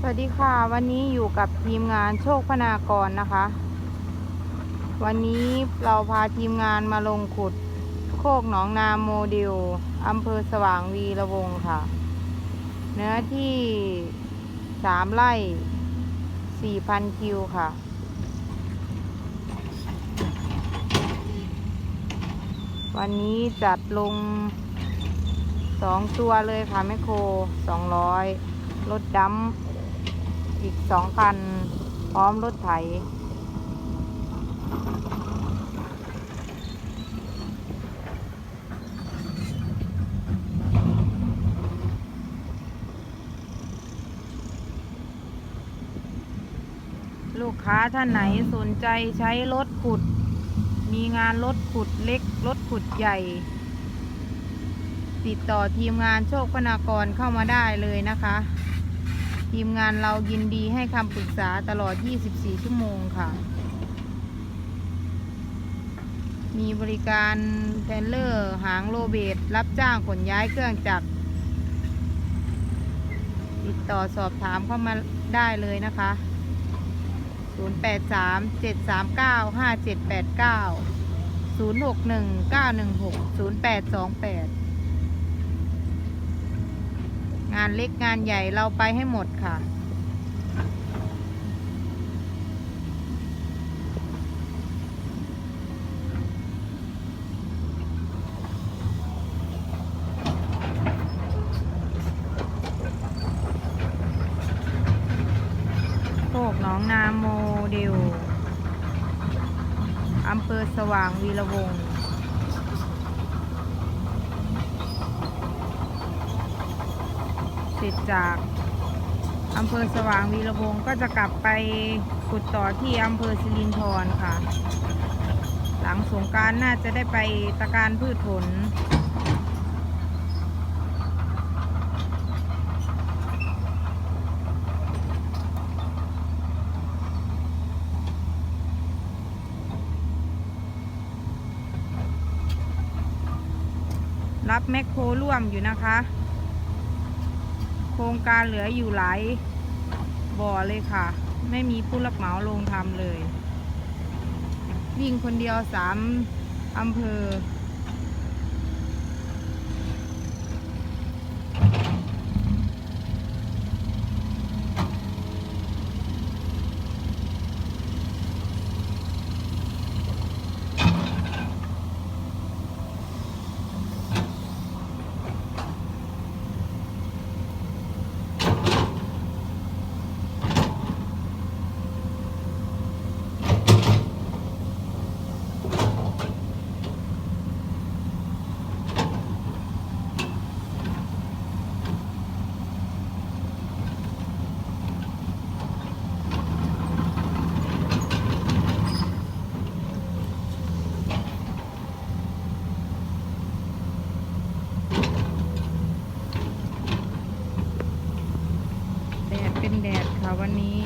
สวัสดีค่ะ วันนี้อยู่กับทีมงานโชคพนากรนะคะ วันนี้เราพาทีมงานมาลงขุด โคกหนองนาโมเดลอำเภอสว่างวีระวงค่ะ เนื้อที่สามไร่สี่พันคิวค่ะ วันนี้จัดลงสองตัวเลยค่ะแมคโครสองร้อยรถดำ อีกสองคัน พร้อมรถไถ ลูกค้าท่านไหนสนใจใช้รถขุด มีงานรถขุดเล็กรถขุดใหญ่ ติดต่อทีมงานโชคพนากรเข้ามาได้เลยนะคะ ทีมงานเรายินดีให้คำปรึกษาตลอด 24 ชั่วโมงค่ะ มีบริการเทรลเลอร์หางโลเบตรับจ้างขนย้ายเครื่องจักร ติดต่อสอบถามเข้ามาได้เลยนะคะ 083 739 5789 061 916 0828 งานเล็กงานใหญ่เราไปให้หมดค่ะ โคกหนองนาโมเดลอำเภอสว่างวีระวงศ์ เสร็จจากอำเภอสว่างวีระวงศ์ก็จะกลับไปขุดต่อที่อำเภอสิรินธรค่ะ หลังสงการน่าจะได้ไปตะการพืชผลรับแมคโครร่วมอยู่นะคะ ครงการเหลืออยู่หลายบ่อเลยค่ะ ไม่มีผู้รับเหมาลงทำเลย วิ่งคนเดียวสามอำเภอ วันนี้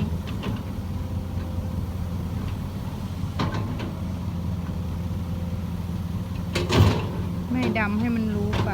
ไม่ดำให้มันรู้ไป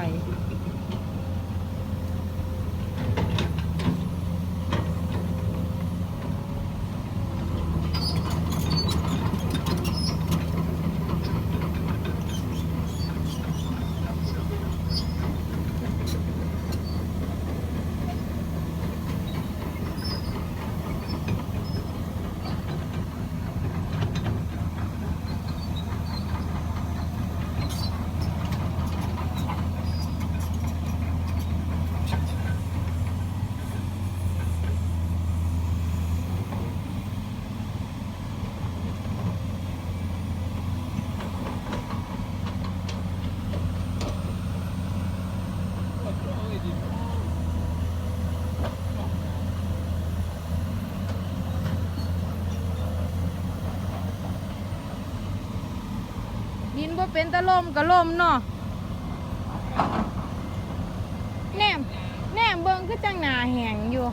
ดิน บ่เป็นตะลมกะลมเนาะแนมแนมเบิงคือจังหนาแหงอยู่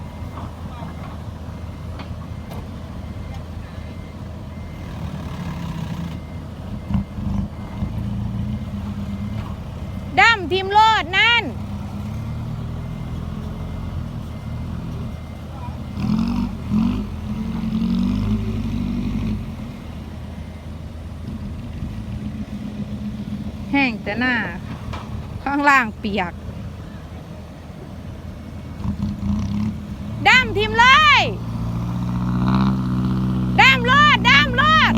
ดำทีมโลดนั่น งแต่หน้า ข้างล่างเปียกด้ามทิมเลยด้ามรอดด้ามรอด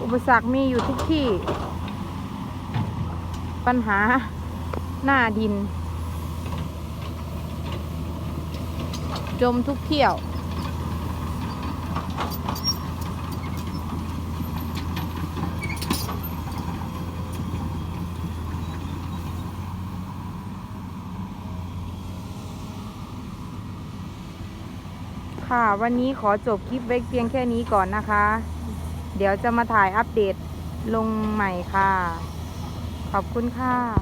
อุ ปสรรคมีอยู่ทุกที่ ปัญหาหน้าดิน จมทุกเที่ยว ค่ะ วันนี้ขอจบคลิปไว้เพียงแค่นี้ก่อนนะคะ เดี๋ยวจะมาถ่ายอัปเดตลงใหม่ค่ะ ขอบคุณค่ะ